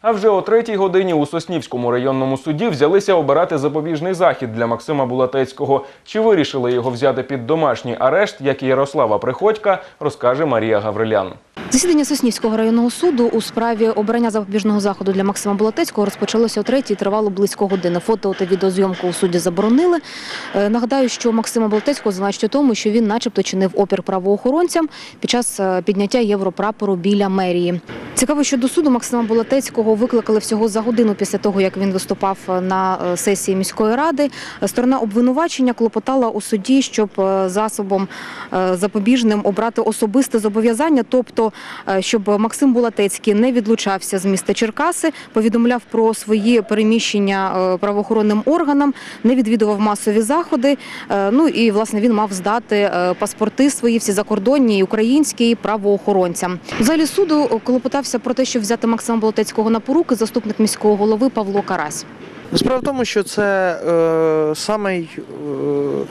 А вже о третій годині у Соснівському районному суді взялися обирати запобіжний захід для Максима Булатецького. Чи вирішили його взяти під домашній арешт, як і Ярослава Приходька, розкаже Марія Гаврилян. Засідання Соснівського районного суду у справі обрання запобіжного заходу для Максима Болотецького розпочалося о третій тривало близько години. Фото та відеозйомку у суді заборонили. Е, Нагадаю, що Максима Болотецького звинувачують у тому, що він начебто чинив опір правоохоронцям під час е, підняття європрапору біля мерії. Цікаво, що до суду Максима Болотецького викликали всього за годину після того, як він виступав на е, сесії міської ради. Сторона обвинувачення клопотала у суді, щоб е, засобом е, запобіжним обрати особисте зобов'язання, тобто е, щоб Максим Булатецький не відлучався з міста Черкаси, повідомляв про свої переміщення е, правоохоронним органам, не відвідував масові заходи. Е, Ну і власне він мав здати е, паспорти свої, всі закордонні і українські правоохоронцям. В залі суду клопотався про те, щоб взяти Максима Болотецького на поруки, заступник міського голови Павло Карась. Справа в тому, що це е, самий е,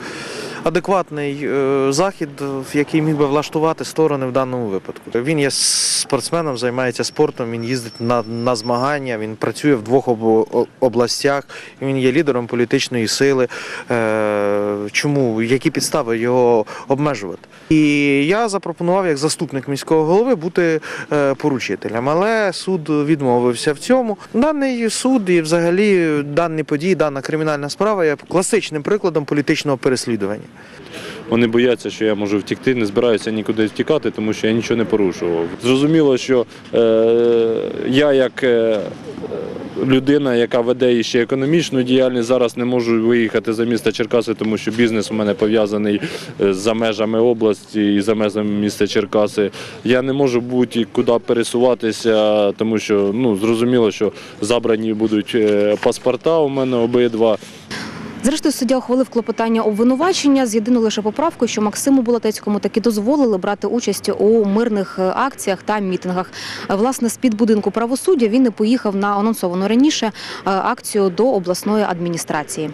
адекватний е, захід, який міг би влаштувати сторони в даному випадку. Він є спортсменом, займається спортом, він їздить на, на змагання, він працює в двох об, областях, він є лідером політичної сили. Е, чому? Які підстави його обмежувати? І я запропонував як заступник міського голови бути е, поручителем, але суд відмовився в цьому. Даний суд і взагалі дані події, дана кримінальна справа є класичним прикладом політичного переслідування. Вони бояться, що я можу втікти, не збираюся нікуди втікати, тому що я нічого не порушував. Зрозуміло, що е, я як е, людина, яка веде ще економічну діяльність, зараз не можу виїхати за місто Черкаси, тому що бізнес у мене пов'язаний е, за межами області і за межами міста Черкаси. Я не можу будь-куди пересуватися, тому що ну зрозуміло, що забрані будуть е, паспорта у мене обидва. Зрештою, суддя ухвалив клопотання обвинувачення з єдиною лише поправкою, що Максиму Болотецькому таки дозволили брати участь у мирних е, акціях та мітингах. Власне, з під будинку правосуддя він не поїхав на анонсовану раніше е, акцію до обласної адміністрації.